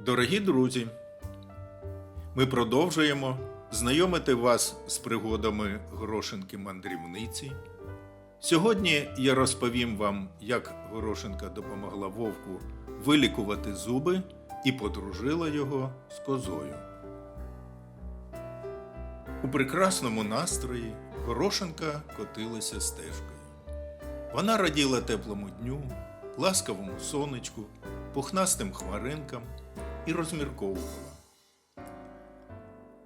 Дорогі друзі, ми продовжуємо знайомити вас з пригодами Горошинки мандрівниці. Сьогодні я розповім вам, як Горошинка допомогла вовку вилікувати зуби і подружила його з козою. У прекрасному настрої Горошинка котилася стежкою. Вона раділа теплому дню, ласкавому сонечку, пухнастим хмаринкам і розмірковувала.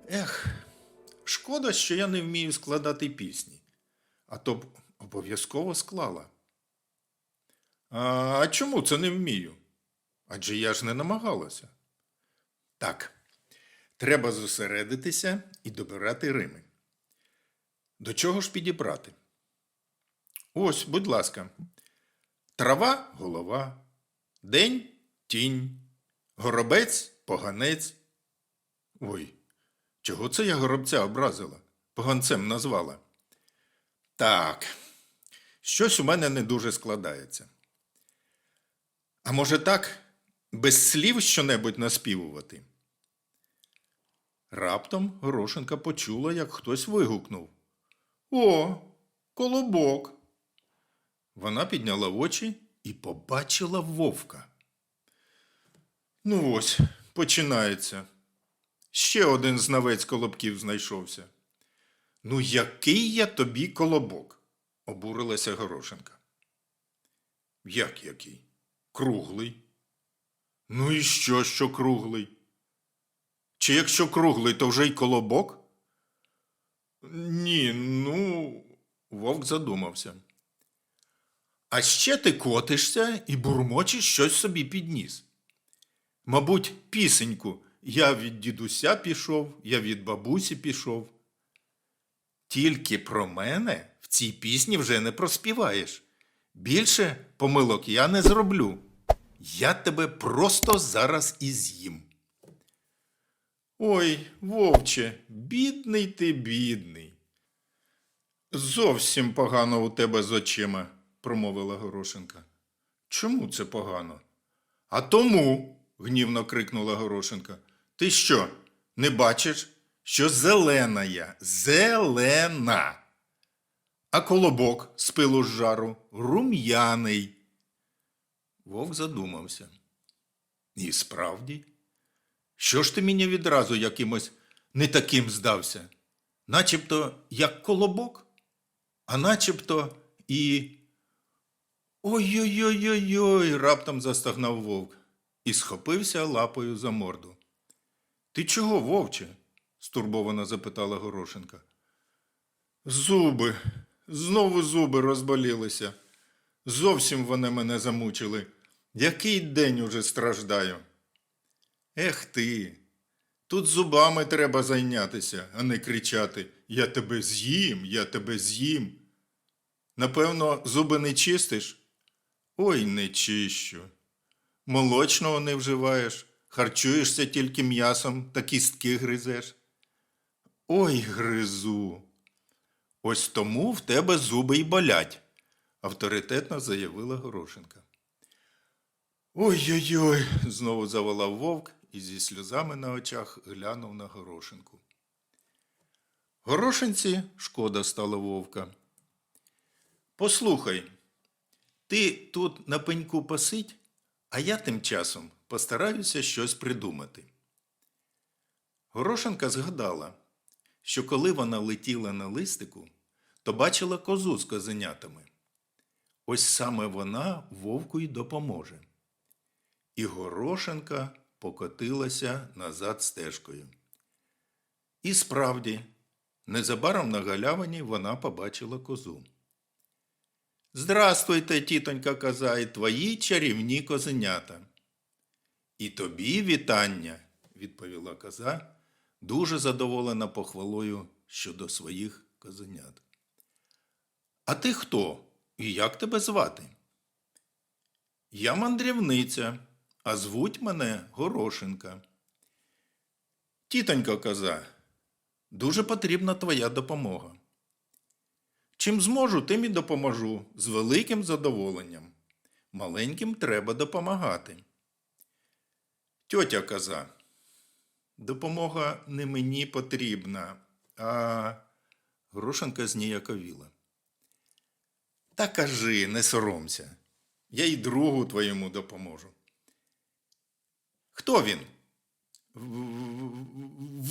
Ех, шкода, що я не вмію складати пісні, а то б обов'язково склала. А, чому це не вмію? Адже я ж не намагалася. Так, треба зосередитися і добирати рими. До чого ж підібрати? Ось, будь ласка. Трава голова, день тінь, горобець поганець. Ой, чого це я горобця образила? Поганцем назвала. Так, щось у мене не дуже складається. А може так, без слів щонебудь наспівувати? Раптом Горошенка почула, як хтось вигукнув. О, колобок. Вона підняла очі і побачила вовка. Ну ось, починається. Ще один знавець колобків знайшовся. Ну, який я тобі колобок? обурилася Горошенка. Як який? Круглий. Ну і що, що круглий? Чи якщо круглий, то вже й колобок? Ні, ну, вовк задумався. А ще ти котишся і бурмочеш щось собі підніс. Мабуть, пісеньку я від дідуся пішов, я від бабусі пішов. Тільки про мене в цій пісні вже не проспіваєш. Більше помилок я не зроблю. Я тебе просто зараз і з'їм. Ой, вовче, бідний ти, бідний. Зовсім погано у тебе з очима, промовила Горошенка. Чому це погано? А тому, гнівно крикнула Горошенка. Ти що, не бачиш, що зелена я, зелена. А колобок з пилу з жару рум'яний. Вовк задумався. І справді, що ж ти мені відразу якимось не таким здався? Начебто як колобок, а начебто і. Ой-ой-ой-ой-ой, раптом застогнав вовк і схопився лапою за морду. Ти чого, вовче? стурбовано запитала Горошенка. Зуби, знову зуби розболілися. Зовсім вони мене замучили. Який день уже страждаю. Ех ти. Тут зубами треба зайнятися, а не кричати Я тебе з'їм, я тебе з'їм. Напевно, зуби не чистиш? Ой, не чищу. Молочного не вживаєш, харчуєшся тільки м'ясом та кістки гризеш. Ой, гризу. Ось тому в тебе зуби й болять, авторитетно заявила Горошенка. Ой-ой-ой, знову заволав вовк і зі сльозами на очах глянув на Горошенку. Горошенці шкода стала вовка. Послухай, ти тут на пеньку посидь, а я тим часом постараюся щось придумати. Горошенка згадала, що коли вона летіла на листику, то бачила козу з козенятами. Ось саме вона вовку й допоможе. І Горошенка покотилася назад стежкою. І справді, незабаром на галявині вона побачила козу. Здрастуйте, тітонька коза, і твої чарівні козенята. І тобі вітання, відповіла коза, дуже задоволена похвалою щодо своїх козенят. А ти хто? І як тебе звати? Я мандрівниця, а звуть мене Горошенка. Тітонька коза, дуже потрібна твоя допомога. Чим зможу, тим і допоможу з великим задоволенням. Маленьким треба допомагати. Тьотя коза, допомога не мені потрібна, а Горошенка зніяковіла. Та кажи, не соромся. Я й другу твоєму допоможу. Хто він?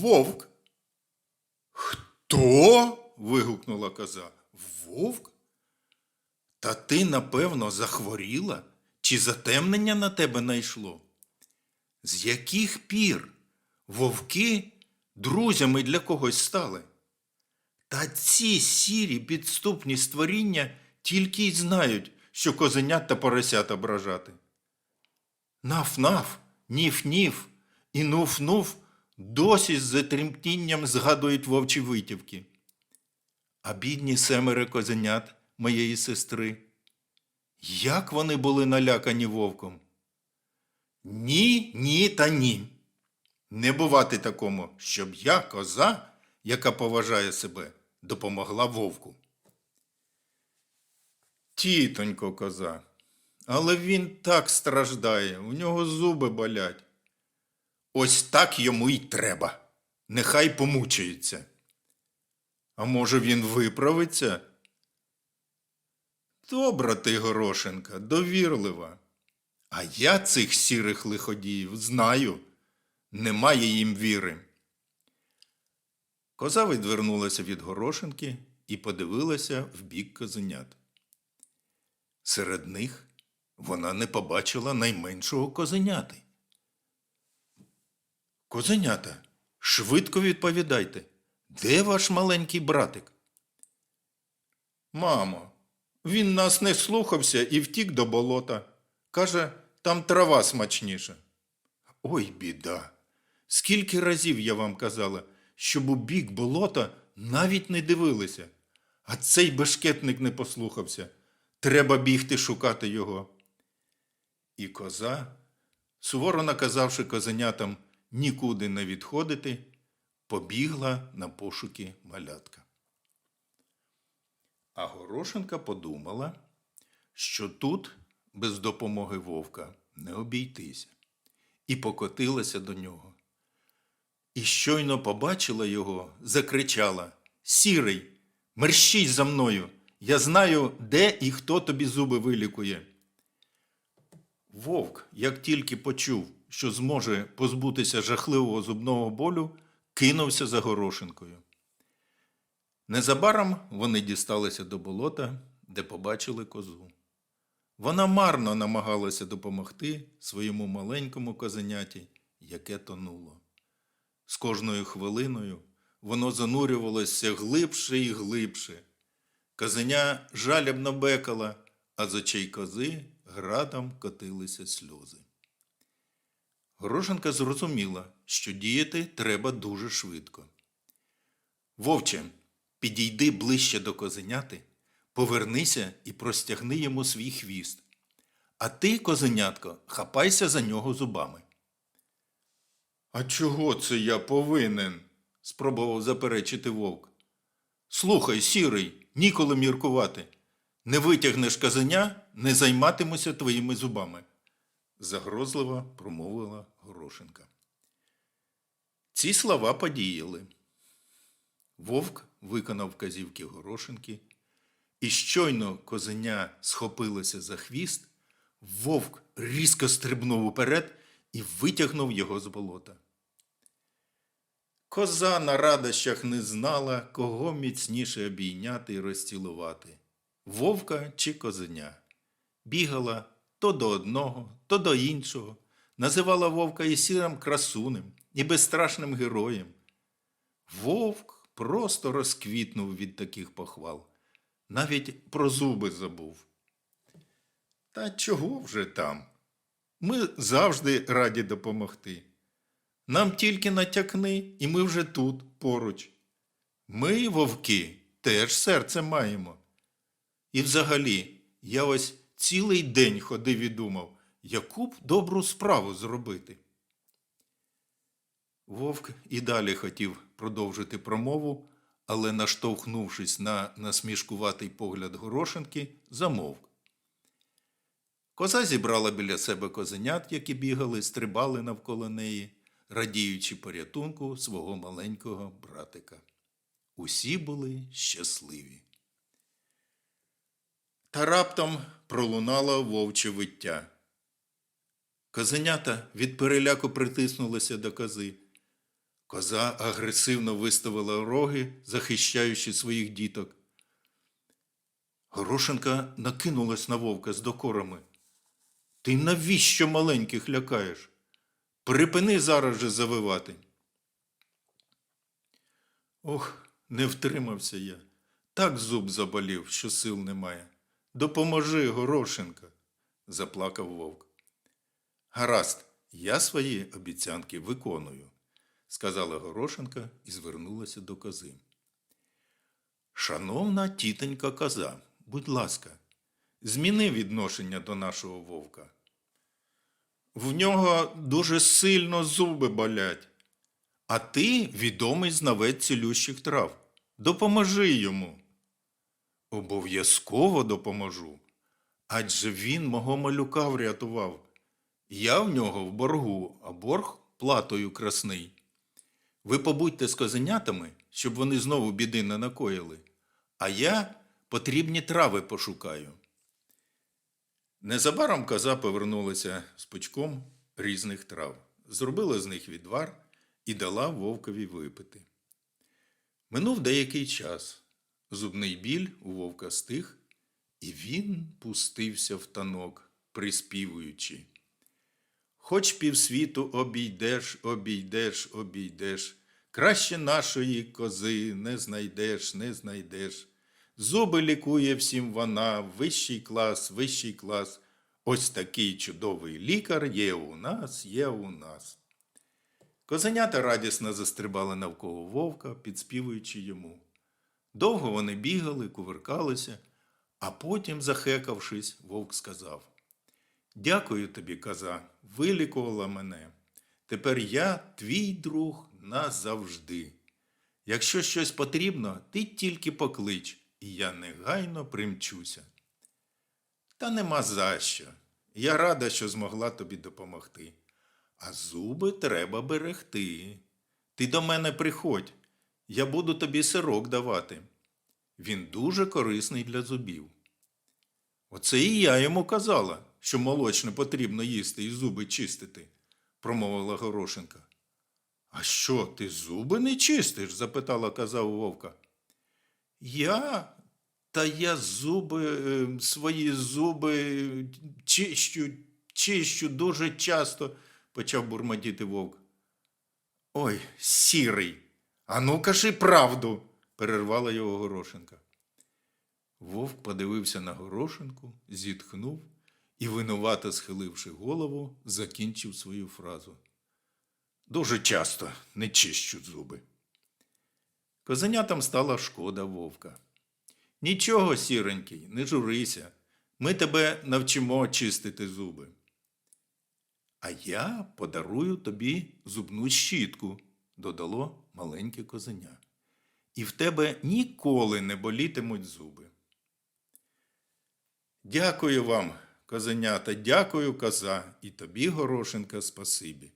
Вовк. Хто? вигукнула коза. Вовк? Та ти, напевно, захворіла? Чи затемнення на тебе найшло? З яких пір вовки друзями для когось стали? Та ці сірі підступні створіння тільки й знають, що козенят та поросят ображати. Наф-наф, ніф-ніф і нуф-нуф досі з затремтінням згадують вовчі витівки. А бідні семере козенят моєї сестри. Як вони були налякані вовком? Ні, ні та ні. Не бувати такому, щоб я, коза, яка поважає себе, допомогла вовку. Тітонько коза, але він так страждає, у нього зуби болять. Ось так йому й треба. Нехай помучається. А може, він виправиться? Добра ти, Горошенка, довірлива. А я цих сірих лиходіїв знаю. Немає їм віри. Коза відвернулася від горошинки і подивилася в бік козенят. Серед них вона не побачила найменшого козеняти. Козенята, швидко відповідайте, де ваш маленький братик? Мамо, він нас не слухався і втік до болота. Каже, там трава смачніша. Ой, біда. Скільки разів я вам казала, щоб у бік болота навіть не дивилися. А цей бешкетник не послухався. Треба бігти шукати його. І коза, суворо наказавши козенятам нікуди не відходити, побігла на пошуки малятка. А Горошенка подумала, що тут без допомоги вовка не обійтися, і покотилася до нього. І щойно побачила його, закричала Сірий, мерщій за мною. Я знаю, де і хто тобі зуби вилікує. Вовк, як тільки почув, що зможе позбутися жахливого зубного болю, кинувся за горошинкою. Незабаром вони дісталися до болота, де побачили козу. Вона марно намагалася допомогти своєму маленькому козеняті, яке тонуло. З кожною хвилиною воно занурювалося глибше і глибше. Козеня жалібно бекала, а з очей кози градом котилися сльози. Горошенка зрозуміла, що діяти треба дуже швидко. Вовче, підійди ближче до козеняти, повернися і простягни йому свій хвіст. А ти, козенятко, хапайся за нього зубами. А чого це я повинен? спробував заперечити вовк. Слухай, сірий, ніколи міркувати. Не витягнеш казеня, не займатимуся твоїми зубами, загрозливо промовила Горошенка. Ці слова подіяли. Вовк виконав вказівки Горошенки, і щойно козеня схопилося за хвіст, вовк різко стрибнув уперед і витягнув його з болота. Коза на радощах не знала, кого міцніше обійняти і розцілувати вовка чи козеня. Бігала то до одного, то до іншого, називала вовка і сірим красунем, і безстрашним героєм. Вовк просто розквітнув від таких похвал, навіть про зуби забув. Та чого вже там? Ми завжди раді допомогти. Нам тільки натякни, і ми вже тут поруч. Ми, вовки, теж серце маємо. І взагалі, я ось цілий день ходив і думав, яку б добру справу зробити. Вовк і далі хотів продовжити промову, але, наштовхнувшись на насмішкуватий погляд горошинки, замовк. Коза зібрала біля себе козенят, які бігали, стрибали навколо неї, радіючи порятунку свого маленького братика. Усі були щасливі. Та раптом пролунало вовче виття. Козенята від переляку притиснулися до кози. Коза агресивно виставила роги, захищаючи своїх діток. Горошенка накинулась на вовка з докорами. Ти навіщо маленьких лякаєш? Припини зараз же завивати. Ох, не втримався я. Так зуб заболів, що сил немає. Допоможи, Горошенка, заплакав вовк. Гаразд, я свої обіцянки виконую, сказала Горошенка і звернулася до кози. Шановна тітонька коза, будь ласка, зміни відношення до нашого вовка. В нього дуже сильно зуби болять, а ти відомий знавець цілющих трав. Допоможи йому. Обов'язково допоможу. Адже він мого малюка врятував. Я в нього в боргу, а борг платою красний. Ви побудьте з козенятами, щоб вони знову біди не накоїли, а я потрібні трави пошукаю. Незабаром коза повернулася з пучком різних трав, зробила з них відвар і дала вовкові випити. Минув деякий час. Зубний біль у вовка стих, і він пустився в танок, приспівуючи. Хоч півсвіту обійдеш, обійдеш, обійдеш, краще нашої кози не знайдеш, не знайдеш. Зуби лікує всім вона, вищий клас, вищий клас. Ось такий чудовий лікар є у нас, є у нас. Козенята радісно застрибали навколо вовка, підспівуючи йому. Довго вони бігали, кувиркалися, а потім, захекавшись, вовк сказав Дякую тобі, коза, вилікувала мене. Тепер я твій друг назавжди. Якщо щось потрібно, ти тільки поклич, і я негайно примчуся. Та нема за що. Я рада, що змогла тобі допомогти. А зуби треба берегти. Ти до мене приходь, я буду тобі сирок давати. Він дуже корисний для зубів. Оце і я йому казала, що молочне потрібно їсти і зуби чистити, промовила Горошенка. А що, ти зуби не чистиш? запитала коза у вовка. Я? Та я зуби, е, свої зуби чищу, чищу дуже часто, почав бурмотіти вовк. Ой, сірий, а ну кажи правду, перервала його Горошенка. Вовк подивився на горошинку, зітхнув і, винувато схиливши голову, закінчив свою фразу. Дуже часто не чищу зуби. Козенятам стала шкода вовка. Нічого, сіренький, не журися. Ми тебе навчимо чистити зуби. А я подарую тобі зубну щітку, додало маленьке козеня. І в тебе ніколи не болітимуть зуби. Дякую вам, козенята, дякую, коза, і тобі, Горошенка, спасибі.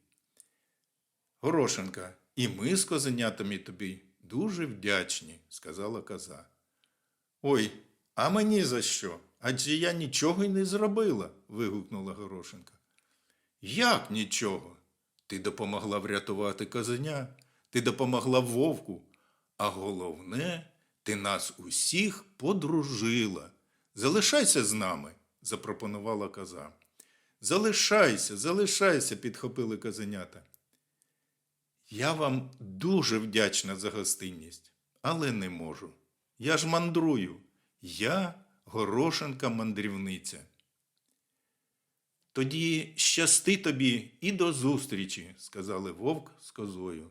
Горошенка, і ми з козенятами тобі дуже вдячні, сказала коза. Ой, а мені за що? Адже я нічого й не зробила. вигукнула Горошенка. Як нічого? Ти допомогла врятувати козеня, ти допомогла вовку, а головне, ти нас усіх подружила. Залишайся з нами, запропонувала коза. Залишайся, залишайся, підхопили козенята. Я вам дуже вдячна за гостинність, але не можу. Я ж мандрую. Я горошенка мандрівниця. Тоді щасти тобі і до зустрічі, сказали вовк з козою.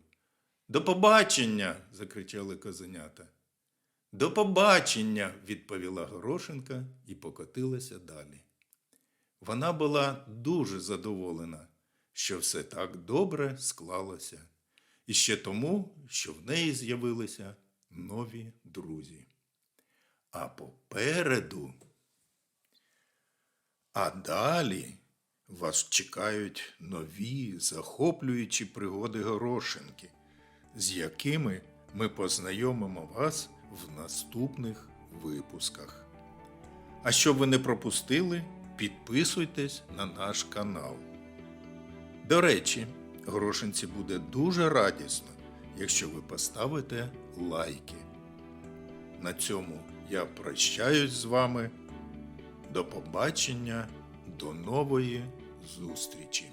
До побачення. закричали козенята. До побачення, відповіла Горошенка і покотилася далі. Вона була дуже задоволена, що все так добре склалося, і ще тому, що в неї з'явилися нові друзі. А попереду. А далі вас чекають нові захоплюючі пригоди Горошенки, з якими ми познайомимо вас в наступних випусках. А щоб ви не пропустили, підписуйтесь на наш канал. До речі, Горошинці буде дуже радісно, якщо ви поставите лайки. На цьому я прощаюсь з вами. До побачення, до нової зустрічі!